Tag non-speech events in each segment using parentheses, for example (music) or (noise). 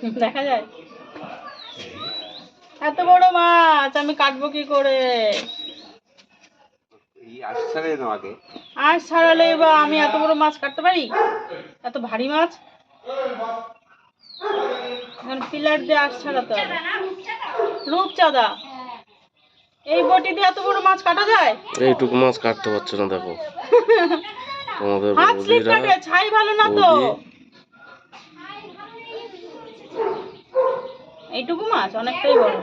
(laughs) দেখা যায়। এত বড় মাছ আমি কাটবো কি করে? এই আসছে না আগে। আর ছাড়ালে বা আমি এত বড় মাছ কাটতে পারি? এত ভারী মাছ? এখন পিলার দিয়ে আশ ছাড়াতে হবে। রূপচাঁদা? এই বটি দিয়ে এত বড় মাছ কাটা যায়? এইটুকু মাছ কাটতে পারছ না দেখো। (laughs) তোমাদের ছাই ভালো না তো? এইটুকু মাছ, অনেকটাই বড়।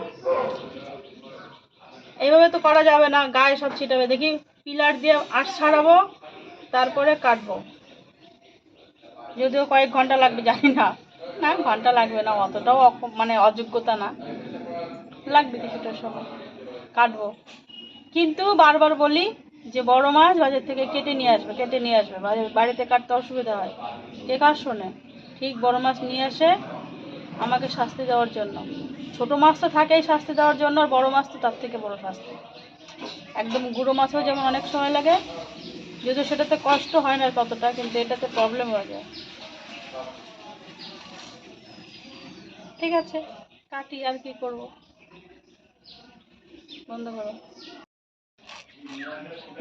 এইভাবে তো করা যাবে না, গায়ে সব ছিটাবে। দেখি পিলার দিয়ে আট ছাড়াবো, তারপরে কাটবো। যদিও কয়েক ঘণ্টা লাগবে, জানি না। না, ঘণ্টা লাগবে না, অতটাও মানে অযোগ্যতা না। লাগবে কিছুটা সময়। কাটবো। কিন্তু বারবার বলি যে বড় মাছ বাজার থেকে কেটে নিয়ে আসবে, কেটে নিয়ে আসবে। বাড়িতে কাটতে অসুবিধা হয়। কে কার শোনে? ঠিক বড় মাছ নিয়ে আসে আমাকে শাস্তি দেওয়ার জন্য। ছোট মাছ তো থাকেই শাস্তি দেওয়ার জন্য, আর বড় মাছ তো তার থেকে বড় শাস্তি। একদম গুঁড়ো মাছেও যেমন অনেক সময় লাগে, যদিও সেটাতে কষ্ট হয় না ততটা, কিন্তু এটাতে প্রবলেম হয়ে যায়। ঠিক আছে, কাটি আর কি করব? বন্ধ করো।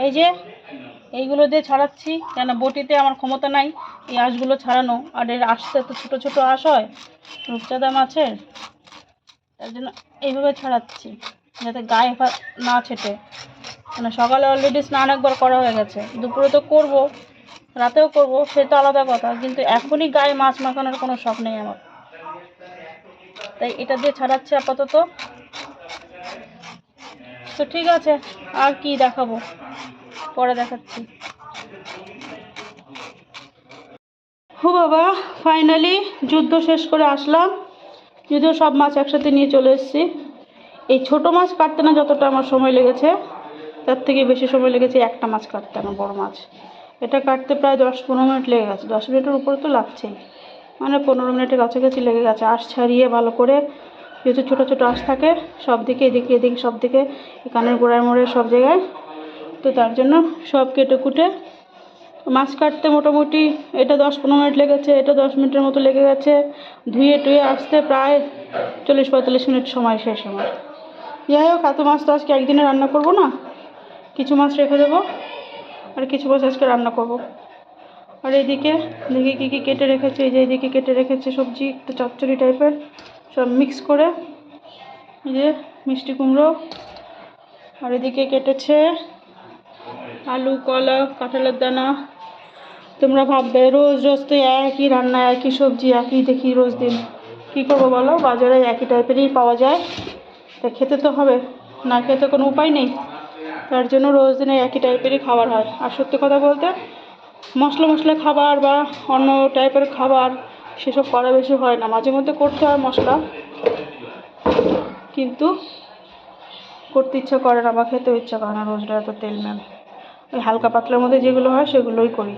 এই যে এইগুলো দিয়ে ছাড়াচ্ছি, কেন বটিতে আমার ক্ষমতা নাই? এই আঁশগুলো ছাড়ানো, আর এর আঁশতে তো ছোটো ছোটো আঁশ হয়? রূপচাঁদা মাছের? তার জন্য এইভাবে ছাড়াচ্ছি, যাতে গায়ে না ছেটে। মানে সকালে অলরেডি স্নান একবার করা হয়ে গেছে। দুপুরে তো করব, রাতেও করব, সে তো আলাদা কথা, কিন্তু এখনই গায়ে মাছ মাখানোর কোনো শখ নেই আমার। তাই এটা দিয়ে ছাড়াচ্ছি আপাতত। তো ঠিক আছে, আর কি দেখাবো? পরে দেখাচ্ছি। হো বাবা ফাইনালি যুদ্ধ শেষ করে আসলাম। যদিও সব মাছ একসাথে নিয়ে চলে এসেছি। এই ছোট মাছ কাটতে না যতটা আমার সময় লেগেছে, তার থেকে বেশি সময় লেগেছে একটা মাছ কাটতে আমার বড় মাছ। এটা কাটতে প্রায় দশ পনেরো মিনিট লেগে গেছে। দশ মিনিটের উপরে তো লাগছেই। মানে পনেরো মিনিটের কাছাকাছি লেগে গেছে। আঁশ ছাড়িয়ে ভালো করে যেহেতু ছোটো ছোটো আঁশ থাকে, সব দিকে এদিকে এদিকে, সব দিকে কানের গোড়ায় মোড়ে, সব জায়গায় তো তার জন্য সব কেটে কুটে মাছ কাটতে মোটামুটি এটা দশ পনেরো মিনিট লেগেছে এটা দশ মিনিটের মতো লেগে গেছে। ধুয়ে টুয়ে আসতে প্রায় চল্লিশ পঁয়তাল্লিশ মিনিট সময় শেষ আমার। যাই হোক, এত মাছ তো আজকে একদিনে রান্না করব না। কিছু মাছ রেখে দেবো আর কিছু মাছ আজকে রান্না করব। আর এইদিকে দেখি কী কী কেটে রেখেছে, এই যে এইদিকে কেটে রেখেছে সবজি, একটু চচ্চড়ি টাইপের, সব মিক্স করে। এই যে মিষ্টি কুমড়ো। আর এদিকে কেটেছে আলু, কলা, কাঁঠালের দানা। তোমরা ভাববে, রোজ রোজ তো একই রান্না, একই সবজি, একই দেখি রোজ দিন। কী করব বলো? বাজারে একই টাইপেরই পাওয়া যায়। তা খেতে তো হবে। না খেতে কোনো উপায় নেই। তার জন্য রোজ দিনে একই টাইপেরই খাবার হয়। আর সত্যি কথা বলতে, মশলা মশলা খাবার বা অন্য টাইপের খাবার সেসব করা বেশি হয় না। মাঝে মধ্যে করতে হয় মশলা। কিন্তু করতে ইচ্ছা করে না বা খেতেও ইচ্ছা করে না। রোজ রোজ এত তেল ম্যাম ওই হালকা পাতলার মধ্যে যেগুলো হয় সেগুলোই করি।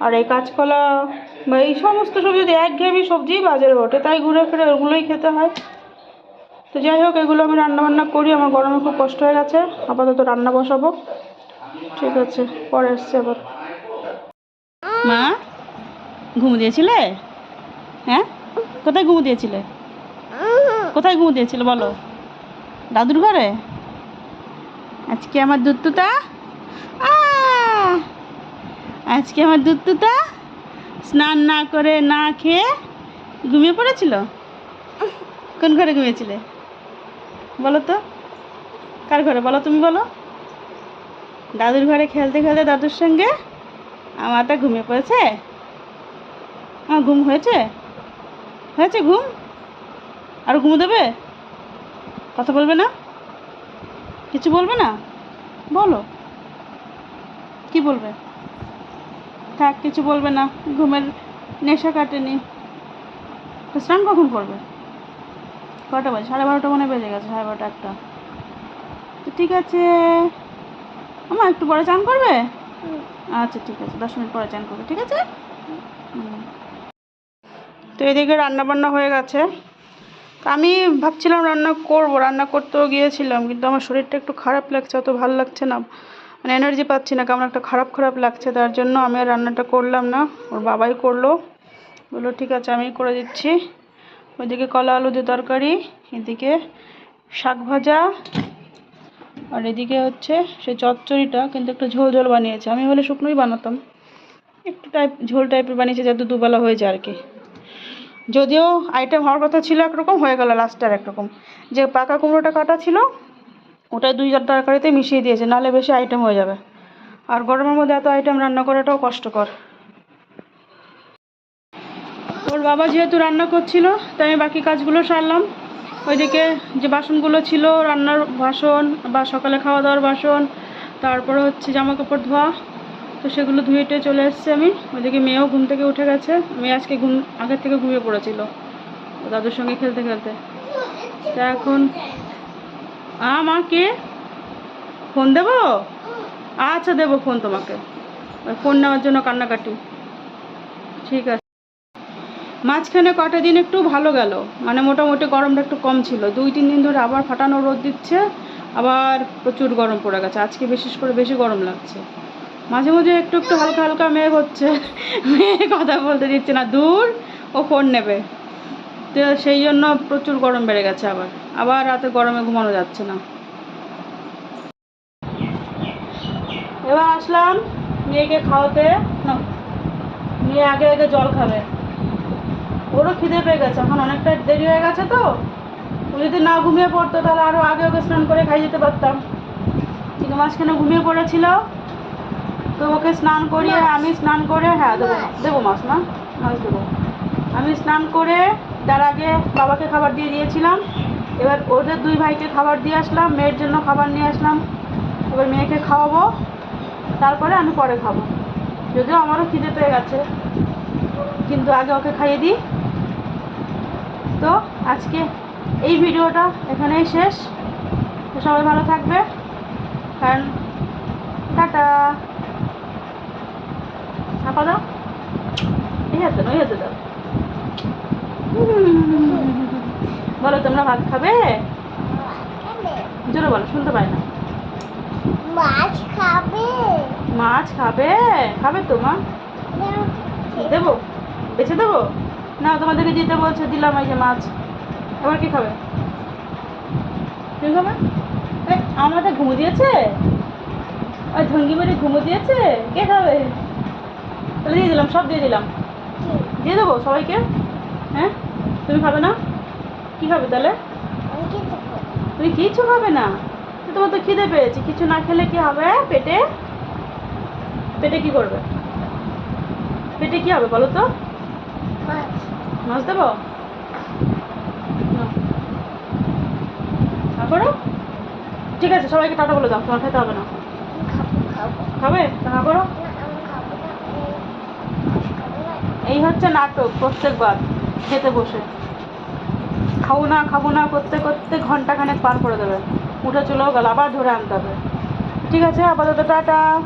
আর এই কাঁচকলা বা এই সমস্ত সবজি যদি একঘেয়েমি সবজি বাজারে ওঠে, তাই ঘুরে ফিরে ওগুলোই খেতে হয়। তো যাই হোক, এগুলো আমি রান্না বান্না করি, আমার গরমে খুব কষ্ট হয়ে গেছে, আপাতত রান্না বসাবো। ঠিক আছে, পরে এসছি আবার। মা, ঘুম দিয়েছিলে? হ্যাঁ? কোথায় ঘুম দিয়েছিলে? কোথায় ঘুম দিয়েছিলে বলো? দাদুর ঘরে? আজকে আমার দুধটুটা আহ! আজকে আমার দুধটুটা স্নান না করে না খেয়ে ঘুমিয়ে পড়েছিল? কোন ঘরে ঘুমিয়েছিলে? বলো তো। কার ঘরে? বলো তুমি বলো। দাদুর ঘরে খেলতে খেলতে দাদুর সঙ্গে আমারটা ঘুমিয়ে পড়েছে? আমার ঘুম হয়েছে? হয়েছে ঘুম? আর ঘুম দেবে? কথা বলবে না? কিছু বলবে না? বলো। কি বলবে? থাক, কিছু বলবে না। ঘুমের নেশা কাটেনি। তো স্নান কখন করবে? কটা বাজে? সাড়ে বারোটা মনে বেজে গেছে, সাড়ে বারোটা একটা। তো ঠিক আছে। আমার একটু পরে চান করবে? আচ্ছা ঠিক আছে। দশ মিনিট পরে চান করবে, ঠিক আছে। তো এদিকে রান্না বান্না হয়ে গেছে। তো আমি ভাবছিলাম রান্না করব, রান্না করতেও গিয়েছিলাম, কিন্তু আমার শরীরটা একটু খারাপ লাগছে, অত ভালো লাগছে না। মানে এনার্জি পাচ্ছি না, কেমন একটা খারাপ খারাপ লাগছে, তার জন্য আমি আর রান্নাটা করলাম না, ওর বাবাই করল। বলল, ঠিক আছে আমি করে দিচ্ছি। ওইদিকে কলা আলু দিয়ে তরকারি, এদিকে শাক ভাজা, আর এদিকে হচ্ছে সেই চচ্চড়িটা, কিন্তু একটু ঝোল ঝোল বানিয়েছে। আমি হলে শুকনোই বানাতাম। একটু টাইপ ঝোল টাইপের বানিয়েছে, যাতে দুবেলা হয়ে যায় আর কি যদিও আইটেম হওয়ার কথা ছিল একরকম, হয়ে গেল লাস্টে আর একরকম। যে পাকা কুমড়োটা কাটা ছিল ওটা দুই তরকারিতে মিশিয়ে দিয়েছে, নাহলে বেশি আইটেম হয়ে যাবে। আর গরমের মধ্যে এত আইটেম রান্না করাটাও কষ্টকর। ওর বাবা যেহেতু রান্না করছিল, তাই আমি বাকি কাজগুলো সারলাম। ওইদিকে যে বাসনগুলো ছিল, রান্নার বাসন বা সকালে খাওয়া দাওয়ার বাসন, তারপরে হচ্ছে জামা কাপড় ধোয়া, তো সেগুলো ধুয়ে টুয়ে চলে এসেছি আমি। ওইদিকে মেয়েও ঘুম থেকে উঠে গেছে। মেয়ে আজকে ঘুম, আগের থেকে ঘুমিয়ে পড়েছিল। দাদুর সঙ্গে খেলতে খেলতে। তা এখন আ মা কে ফোন দেবো? আচ্ছা দেবো ফোন তোমাকে। ফোন নেওয়ার জন্য কান্নাকাটি। ঠিক আছে। মাঝখানে কটা দিন একটু ভালো গেল। মানে মোটামুটি গরমটা একটু কম ছিল। দুই, তিন দিন ধরে আবার ফাটানো রোদ দিচ্ছে, আবার প্রচুর গরম পড়ে গেছে। আজকে বিশেষ করে বেশি গরম লাগছে। মাঝে মাঝে একটু একটু হালকা হালকা মেঘ হচ্ছে। মেয়ে কথা বলতে দিচ্ছে না। দূর ও ফোন নেবে। তো সেই জন্য প্রচুর গরম বেড়ে গেছে আবার। আবার রাতে গরমে ঘুমানো যাচ্ছে না। এবার আসলাম মেয়েকে খাওয়াতে। না মেয়ে আগে আগে জল খাবে। ওরও খিদে পেয়ে গেছে এখন অনেকটা দেরি হয়ে গেছে তো। ও যদি না ঘুমিয়ে পড়তো তাহলে আরও আগে ওকে স্নান করে খাই যেতে পারতাম। কিন্তু মাঝখানে ঘুমিয়ে পড়েছিল। তো ওকে স্নান করিয়ে আমি স্নান করে হ্যাঁ দেবো দেবো মাছ না? মাছ দেবো। আমি স্নান করে তার আগে বাবাকে খাবার দিয়ে দিয়েছিলাম। এবার ওদের দুই ভাইকে খাবার দিয়ে আসলাম, মেয়ের জন্য খাবার নিয়ে আসলাম। এবার মেয়েকে খাওয়াবো, তারপরে আমি পরে খাব। যদিও আমারও খিদে পেয়ে গেছে, কিন্তু আগে ওকে খাইয়ে দিই। তো আজকে এই ভিডিওটা এখানেই শেষ। সবাই ভালো থাকবে। কারণ টাটা। চাপা দাও। এই হাতে নয় হাতে দাও। বলো তোমরা ভাত খাবে? জোরে বলো শুনতে পাই না। মাছ খাবে। মাছ খাবে? খাবে তো মা? দেবো। বেছে দেবো? না তোমাদেরকে দিতে বলছে দিলাম এই যে মাছ। এবার কি খাবে? তুমি খাবে? এ, আমাদের ঘুমো দিয়েছে? ওই ধঙ্গি বাড়ি ঘুমো দিয়েছে? কে খাবে? তাহলে দিয়ে দিলাম সব দিয়ে দিলাম। দিয়ে দেবো সবাইকে? হ্যাঁ? তুমি খাবে না? কি হবে তাহলে? তুমি কিছু খাবে না? তো তোমার তো খিদে পেয়েছে। কিছু না খেলে কি হবে? পেটে? পেটে কি করবে? পেটে কি হবে বলো তো? মাছ। দেবো। করো ঠিক আছে সবাইকে টাটা বলে দাও তোমার খেতে হবে না। খাব না করো। এই হচ্ছে নাটক প্রত্যেকবার খেতে বসে। খাব না খাব না, করতে করতে ঘণ্টা খানেক পার করে দেবে। উঠে চলেও গেল, আবার ধরে আনতে হবে। ঠিক আছে, আপাতত টাটা।